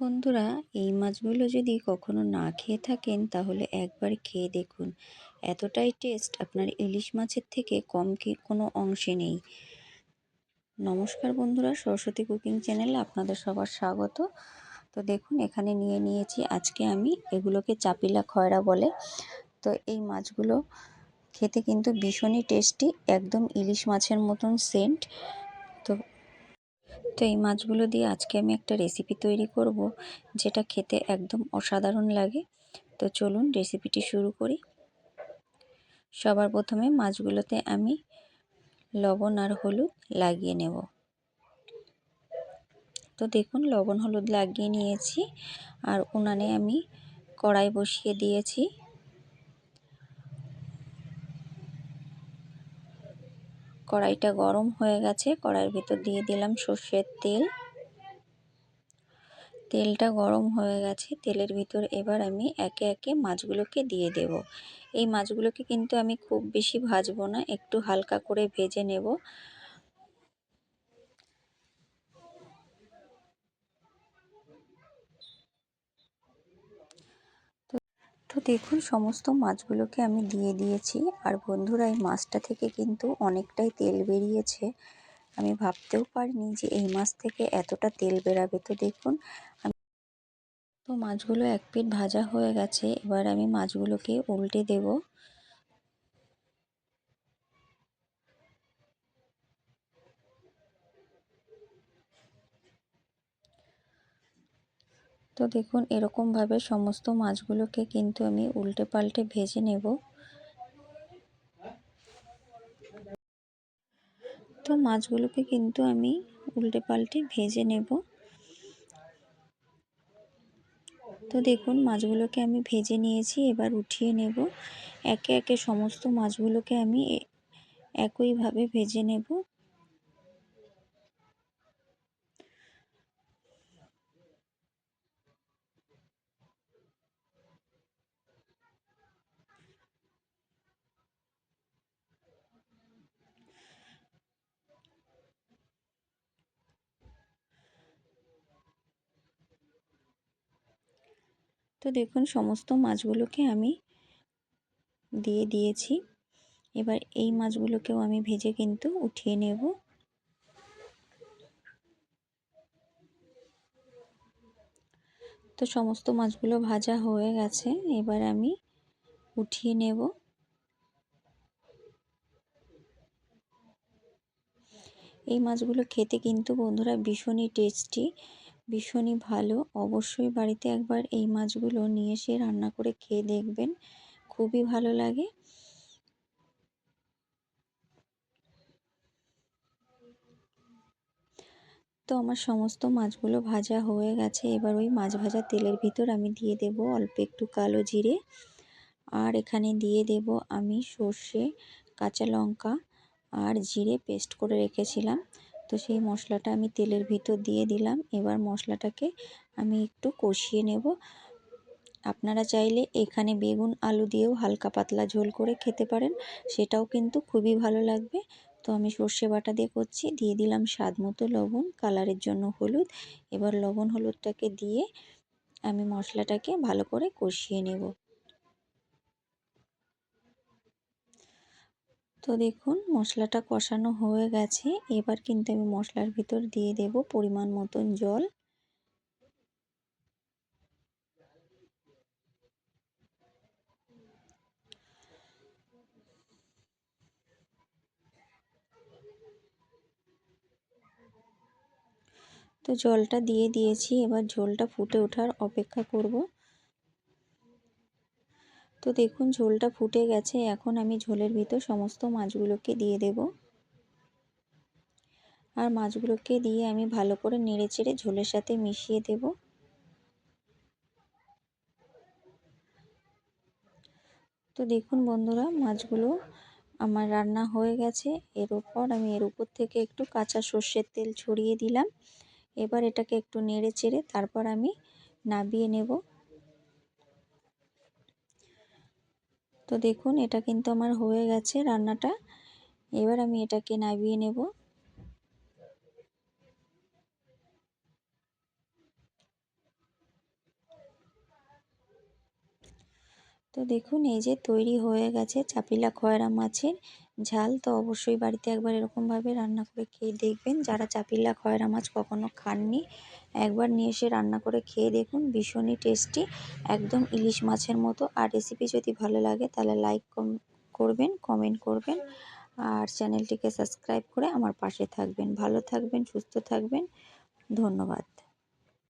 বন্ধুরা, এই মাছগুলো যদি কখনো না খেয়ে থাকেন, তাহলে একবার খেয়ে দেখুন। এতটাই টেস্ট আপনার ইলিশ মাছের থেকে কম কি কোনো অংশে নেই। নমস্কার বন্ধুরা, সরস্বতী কুকিং চ্যানেলে আপনাদের সবার স্বাগত। তো দেখুন, এখানে নিয়ে নিয়েছি আজকে আমি এগুলোকে চাপিলা খয়রা বলে। তো এই মাছগুলো খেতে কিন্তু ভীষণই টেস্টি একদম ইলিশ মাছের মতন সেন্ট তো এই মাছগুলো দিয়ে আজকে আমি একটা রেসিপি তৈরি করব, যেটা খেতে একদম অসাধারণ লাগে। তো চলুন রেসিপিটি শুরু করি। সবার প্রথমে মাছগুলোতে আমি লবণ আর হলুদ লাগিয়ে নেব। তো দেখুন, লবণ হলুদ লাগিয়ে নিয়েছি। আর উনানে আমি কড়াই বসিয়ে দিয়েছি। কড়াইটা গরম হয়ে গেছে। কড়াইয়ের ভিতর দিয়ে দিলাম সর্ষের তেল। তেলটা গরম হয়ে গেছে। তেলের ভিতর এবার আমি একে একে মাছগুলোকে দিয়ে দেব। এই মাছগুলোকে কিন্তু আমি খুব বেশি ভাজবো না, একটু হালকা করে ভেজে নেব। তো দেখুন, সমস্ত মাছগুলোকে আমি দিয়ে দিয়েছি। আর বন্ধুরা, এই মাছটা থেকে কিন্তু অনেকটাই তেল বেরিয়েছে। আমি ভাবতেও পারিনি যে এই মাছ থেকে এতটা তেল বেরাবে। তো দেখুন তো মাছগুলো এক পিঠ ভাজা হয়ে গেছে। এবার আমি মাছগুলোকে উল্টে দেব। তো দেখুন, এরকমভাবে সমস্ত মাছগুলোকে কিন্তু আমি উল্টে পাল্টে ভেজে নেব। তো মাছগুলোকে কিন্তু আমি উল্টে পাল্টে ভেজে নেব। তো দেখুন, মাছগুলোকে আমি ভেজে নিয়েছি, এবার উঠিয়ে নেব। একে একে সমস্ত মাছগুলোকে আমি একইভাবে ভেজে নেব। তো দেখুন, সমস্ত মাছগুলোকে আমি দিয়ে দিয়েছি। এবার এই মাছগুলোকেও আমি ভেজে কিন্তু উঠিয়ে নেব। তো সমস্ত মাছগুলো ভাজা হয়ে গেছে, এবার আমি উঠিয়ে নেব। এই মাছগুলো খেতে কিন্তু বন্ধুরা ভীষণই টেস্টি। ভীষণই ভালো। অবশ্যই বাড়িতে একবার এই মাছগুলো নিয়ে এসে রান্না করে খেয়ে দেখবেন। খুবই ভালো লাগে। তো আমার সমস্ত মাছগুলো ভাজা হয়ে গেছে। এবার ওই মাছ ভাজা তেলের ভিতর আমি দিয়ে দেব অল্প একটু কালো জিরে। আর এখানে দিয়ে দেব আমি সর্ষে, কাঁচা লঙ্কা আর জিরে পেস্ট করে রেখেছিলাম। তো সেই মশলাটা আমি তেলের ভিতর দিয়ে দিলাম। এবার মশলাটাকে আমি একটু কষিয়ে নেব। আপনারা চাইলে এখানে বেগুন, আলু দিয়েও হালকা পাতলা ঝোল করে খেতে পারেন। সেটাও কিন্তু খুবই ভালো লাগবে। তো আমি সর্ষে বাটা দিয়ে করছি। দিয়ে দিলাম স্বাদ মতো লবণ, কালারের জন্য হলুদ। এবার লবণ, হলুদটাকে দিয়ে আমি মশলাটাকে ভালো করে কষিয়ে নেব। তো দেখুন, মশলাটা কষানো হয়ে গেছে। এবার কিন্তু আমি মশলার ভিতর দিয়ে দেব পরিমাণ মতন জল। তো জলটা দিয়ে দিয়েছি। এবার ঝোলটা ফুটে ওঠার অপেক্ষা করব। তো দেখুন, ঝোলটা ফুটে গেছে। এখন আমি ঝোলের ভিতর সমস্ত মাছগুলোকে দিয়ে দেব। আর মাছগুলোকে দিয়ে আমি ভালো করে নেড়ে চেড়ে ঝোলের সাথে মিশিয়ে দেব। তো দেখুন বন্ধুরা, মাছগুলো আমার রান্না হয়ে গেছে। এর উপর আমি এর উপর থেকে একটু কাঁচা সর্ষের তেল ছড়িয়ে দিলাম। এবার এটাকে একটু নেড়ে চেড়ে তারপর আমি নাবিয়ে নেব। তো দেখুন, এটা কিন্তু আমার হয়ে গেছে রান্নাটা। এবার আমি এটাকে নাবিয়ে নেব। তো দেখুন, এই যে তৈরি হয়ে গেছে চাপিলা খয়রা মাছের। ঝাল তো অবশ্যই বাড়িতে একবার এরকমভাবে রান্না করে খেয়ে দেখবেন। যারা চাপিলা খয়রা মাছ কখনো খাননি, একবার নিয়ে এসে রান্না করে খেয়ে দেখুন। ভীষণই টেস্টি, একদম ইলিশ মাছের মতো। আর রেসিপি যদি ভালো লাগে তাহলে লাইক করবেন কমেন্ট করবেন। আর চ্যানেলটিকে সাবস্ক্রাইব করে আমার পাশে থাকবেন। ভালো থাকবেন, সুস্থ থাকবেন। ধন্যবাদ।